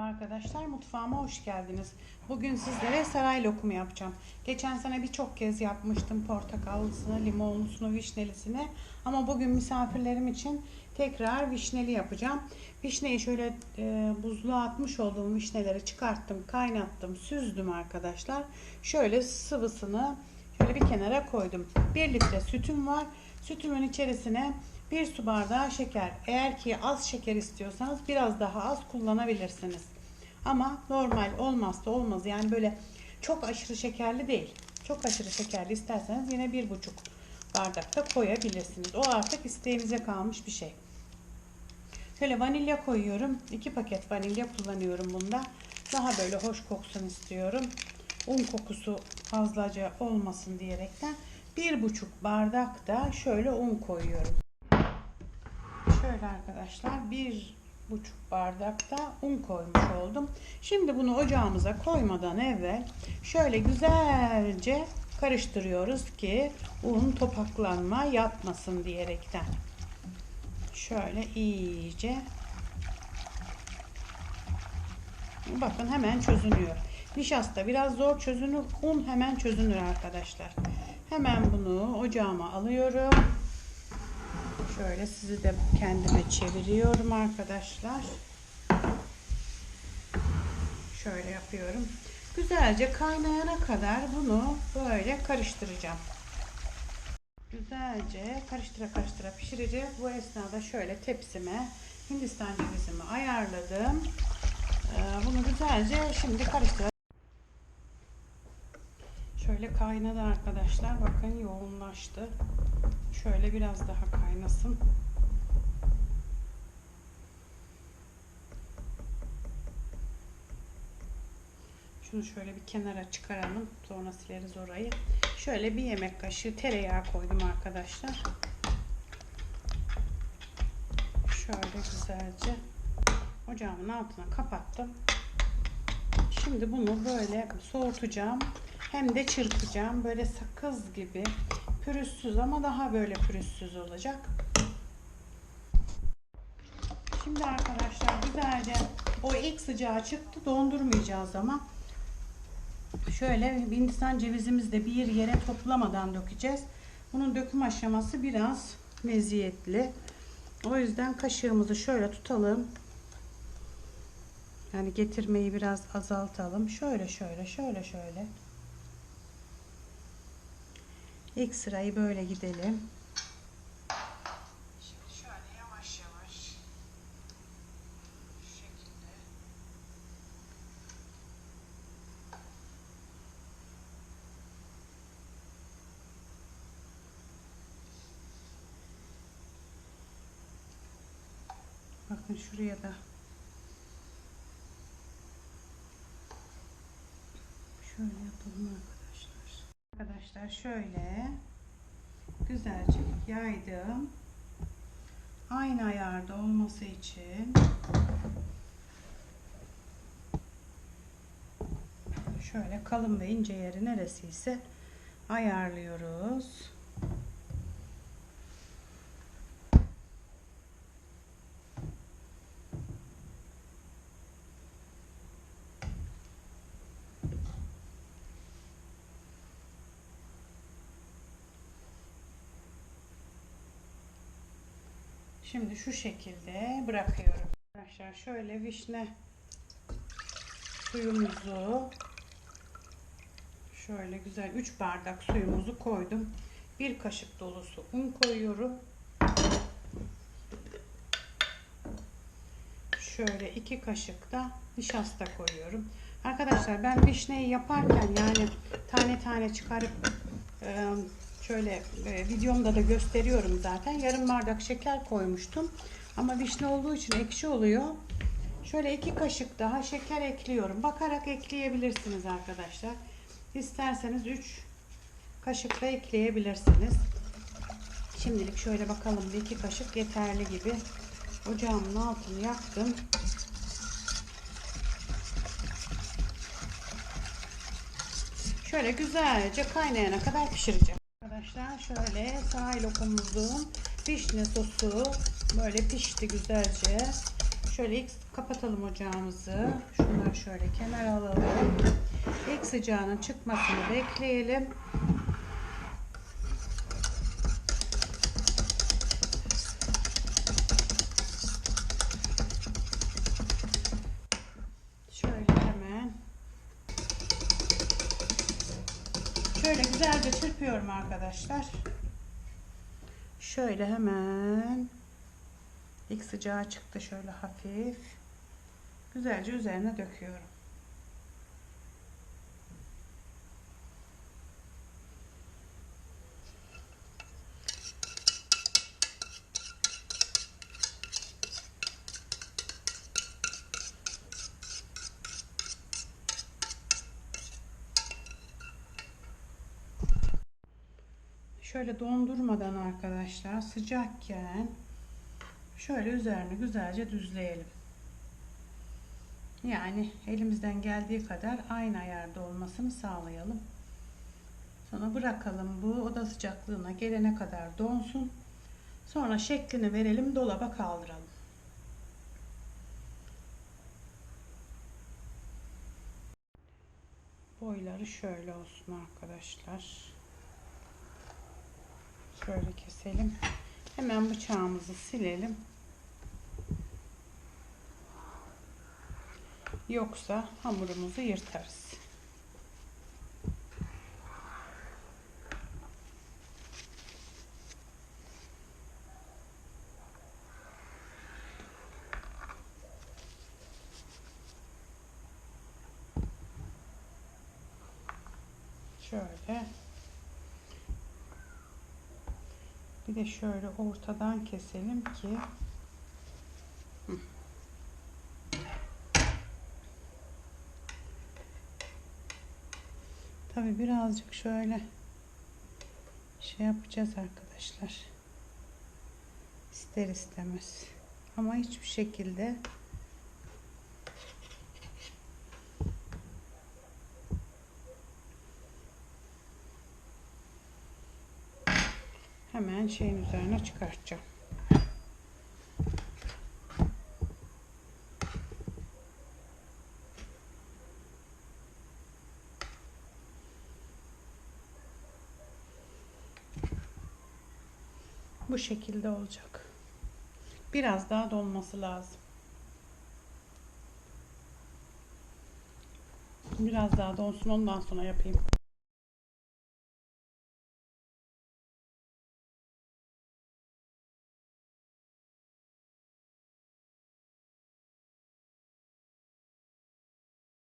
Merhaba arkadaşlar, mutfağıma hoş geldiniz. Bugün sizlere saray lokumu yapacağım. Geçen sene birçok kez yapmıştım portakallısını, limonlusunu, vişnelisini. Ama bugün misafirlerim için tekrar vişneli yapacağım. Vişneyi şöyle e, buzluğa atmış olduğum vişneleri çıkarttım, kaynattım, süzdüm arkadaşlar. Şöyle sıvısını şöyle bir kenara koydum. 1 litre sütüm var. Sütümün içerisine 1 su bardağı şeker. Eğer ki az şeker istiyorsanız biraz daha az kullanabilirsiniz. Ama normal olmazsa olmaz. Yani böyle çok aşırı şekerli değil. Çok aşırı şekerli isterseniz yine bir buçuk bardakta koyabilirsiniz. O artık isteğinize kalmış bir şey. Şöyle vanilya koyuyorum. 2 paket vanilya kullanıyorum bunda. Daha böyle hoş koksun istiyorum. Un kokusu fazlaca olmasın diyerekten bir buçuk bardak da şöyle un koyuyorum. Şöyle arkadaşlar bir buçuk bardakta un koymuş oldum. Şimdi bunu ocağımıza koymadan evvel şöyle güzelce karıştırıyoruz ki un topaklanma yapmasın diyerekten. Şöyle iyice bakın hemen çözünüyor. Nişasta biraz zor çözünür. Un hemen çözünür arkadaşlar. Hemen bunu ocağıma alıyorum. Şöyle sizi de kendime çeviriyorum arkadaşlar. Şöyle yapıyorum. Güzelce kaynayana kadar bunu böyle karıştıracağım. Güzelce karıştıra karıştıra pişireceğiz. Bu esnada şöyle tepsime Hindistan cevizimi ayarladım. Ee, Bunu güzelce şimdi karıştıracağım. Şöyle kaynadı arkadaşlar. Bakın yoğunlaştı. Şöyle biraz daha kaynasın. Şunu şöyle bir kenara çıkaralım. Sonra sileriz orayı. Şöyle bir yemek kaşığı tereyağı koydum arkadaşlar. Şöyle güzelce ocağımın altına kapattım. Şimdi bunu böyle soğutacağım. Hem de çırpacağım. Böyle sakız gibi pürüzsüz ama daha böyle pürüzsüz olacak. Şimdi arkadaşlar güzelce o ilk sıcağı çıktı. Dondurmayacağız ama şöyle Hindistan cevizimizi de bir yere toplamadan dökeceğiz. Bunun döküm aşaması biraz meziyetli. O yüzden kaşığımızı şöyle tutalım. Yani getirmeyi biraz azaltalım. Şöyle şöyle şöyle şöyle. İlk sırayı böyle gidelim. Yavaş yavaş Bakın şuraya da şöyle yapalım arkadaşlar. Arkadaşlar şöyle güzelce yaydım. Aynı ayarda olması için şöyle kalın ve ince yeri neresi ise ayarlıyoruz. Şimdi şu şekilde bırakıyorum. Arkadaşlar şöyle vişne suyumuzu şöyle güzel 3 bardak suyumuzu koydum. Bir kaşık dolusu un koyuyorum. Şöyle iki kaşık da nişasta koyuyorum. Arkadaşlar ben vişneyi yaparken yani tane tane çıkarıp e, şöyle e, videomda da gösteriyorum zaten. Yarım bardak şeker koymuştum. Ama vişne olduğu için ekşi oluyor. Şöyle iki kaşık daha şeker ekliyorum. Bakarak ekleyebilirsiniz arkadaşlar. İsterseniz 3 kaşık da ekleyebilirsiniz. Şimdilik şöyle bakalım bir iki kaşık yeterli gibi. Ocağımın altını yaktım. Şöyle güzelce kaynayana kadar pişireceğim. Arkadaşlar şöyle saray lokumumuzun vişne sosu böyle pişti güzelce. Şöyle ilk kapatalım ocağımızı. Şunları şöyle kenara alalım. İlk sıcağının çıkmasını bekleyelim. Şöyle güzelce çırpıyorum arkadaşlar. Şöyle hemen ilk sıcağı çıktı şöyle hafif. Güzelce üzerine döküyorum. Şöyle dondurmadan arkadaşlar sıcakken şöyle üzerine güzelce düzleyelim. Yani elimizden geldiği kadar aynı ayarda olmasını sağlayalım. Sonra bırakalım bu oda sıcaklığına gelene kadar donsun. Sonra şeklini verelim dolaba kaldıralım. Boyları şöyle olsun arkadaşlar. Şöyle keselim. Hemen bıçağımızı silelim. Yoksa hamurumuzu yırtarız. Şöyle. Bir de şöyle ortadan keselim ki. Tabi birazcık şöyle şey yapacağız arkadaşlar. İster istemez. Ama hiçbir şekilde hemen şeyin üzerine çıkartacağım. Bu şekilde olacak. Biraz daha dolması lazım. Biraz daha donsun ondan sonra yapayım.